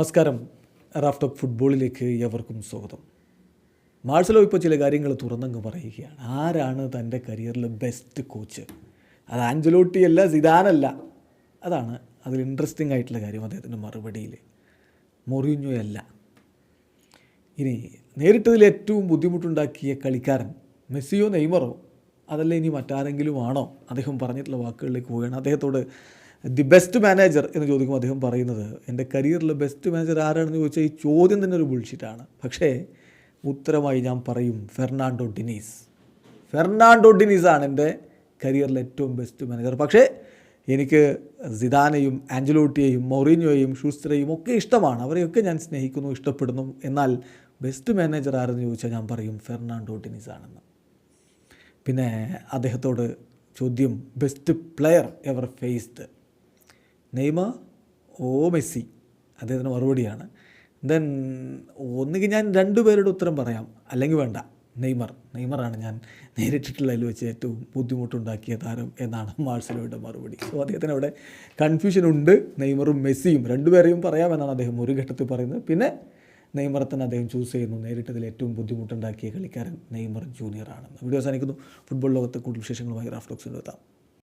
നമസ്കാരം. റാഫ് ഫുട്ബോളിലേക്ക് എവർക്കും സ്വാഗതം. മാർസലോ ഇപ്പോൾ ചില കാര്യങ്ങൾ തുറന്നങ്ങ് പറയുകയാണ്. ആരാണ് തന്റെ കരിയറിലെ ബെസ്റ്റ് കോച്ച് അത് ആഞ്ചലോട്ടി അല്ല സിദാനല്ല അതാണ് അതിൽ ഇൻട്രസ്റ്റിംഗ് ആയിട്ടുള്ള കാര്യം അദ്ദേഹത്തിന്റെ മറുപടിയിൽ. മൊറിഞ്ഞോ അല്ല. ഇനി നേരിട്ടതിൽ ഏറ്റവും ബുദ്ധിമുട്ടുണ്ടാക്കിയ കളിക്കാരൻ മെസ്സിയോ നെയ്മറോ? അതല്ല ഇനി മറ്റാരെങ്കിലും ആണോ? അദ്ദേഹം പറഞ്ഞിട്ടുള്ള വാക്കുകളിലേക്ക് പോവുകയാണ്. അദ്ദേഹത്തോട് ദി ബെസ്റ്റ് മാനേജർ എന്ന് ചോദിക്കുമ്പോൾ അദ്ദേഹം പറയുന്നത് എന്റെ കരിയറിലെ ബെസ്റ്റ് മാനേജർ ആരാണെന്ന് ചോദിച്ചാൽ ഈ ചോദ്യം തന്നെ ഒരു ബുൾഷിറ്റാണ് പക്ഷേ ഉത്തരമായി ഞാൻ പറയും ഫെർണാണ്ടോ ഡിനീസ്. ഫെർണാണ്ടോ ഡിനീസാണ് എന്റെ കരിയറിലെ ഏറ്റവും ബെസ്റ്റ് മാനേജർ പക്ഷേ എനിക്ക് സിദാനെയും ആഞ്ചലോട്ടിയെയും മൊറീനിയോയും ഷൂസ്റ്ററേയും ഒക്കെ ഇഷ്ടമാണ്. അവരെയൊക്കെ ഞാൻ സ്നേഹിക്കുന്നു ഇഷ്ടപ്പെടുന്നു. എന്നാൽ ബെസ്റ്റ് മാനേജർ ആരെന്ന് ചോദിച്ചാൽ ഞാൻ പറയും ഫെർണാണ്ടോ ഡിനീസ് ആണെന്ന്. പിന്നെ അദ്ദേഹത്തോട് ചോദ്യം best player ever faced Neymar or Messi. അദ്ദേഹത്തിന് മറുപടിയാണ്. ദെൻ ഒന്നുകിൽ ഞാൻ രണ്ടുപേരുടെ ഉത്തരം പറയാം. അല്ലെങ്കിൽ വേണ്ട. നെയ്മർ. നെയ്മറാണ് ഞാൻ നേരിട്ടിട്ടുള്ളതിൽ വെച്ച് ഏറ്റവും ബുദ്ധിമുട്ടുണ്ടാക്കിയ താരം എന്നാണ് മാർസലോയുടെ മറുപടി. സോ അദ്ദേഹത്തിന് അവിടെ കൺഫ്യൂഷൻ ഉണ്ട്. നെയ്മറും മെസ്സിയും രണ്ടുപേരെയും പറയാമെന്നാണ് അദ്ദേഹം ഒരു ഘട്ടത്തിൽ പറയുന്നത്. പിന്നെ നെയ്മറെ തന്നെ അദ്ദേഹം ചൂസ് ചെയ്യുന്നു. നേരിട്ടതിൽ ഏറ്റവും ബുദ്ധിമുട്ടുണ്ടാക്കിയ കളിക്കാരൻ നെയ്മർ ജൂനിയർ ആണെന്ന്. വീഡിയോ അവസാനിക്കുന്നു. ഫുട്ബോൾ ലോകത്തെ കൂടുതൽ വിശേഷങ്ങളുമായി റാഫ്റ്റോക്സിൽ എത്താം.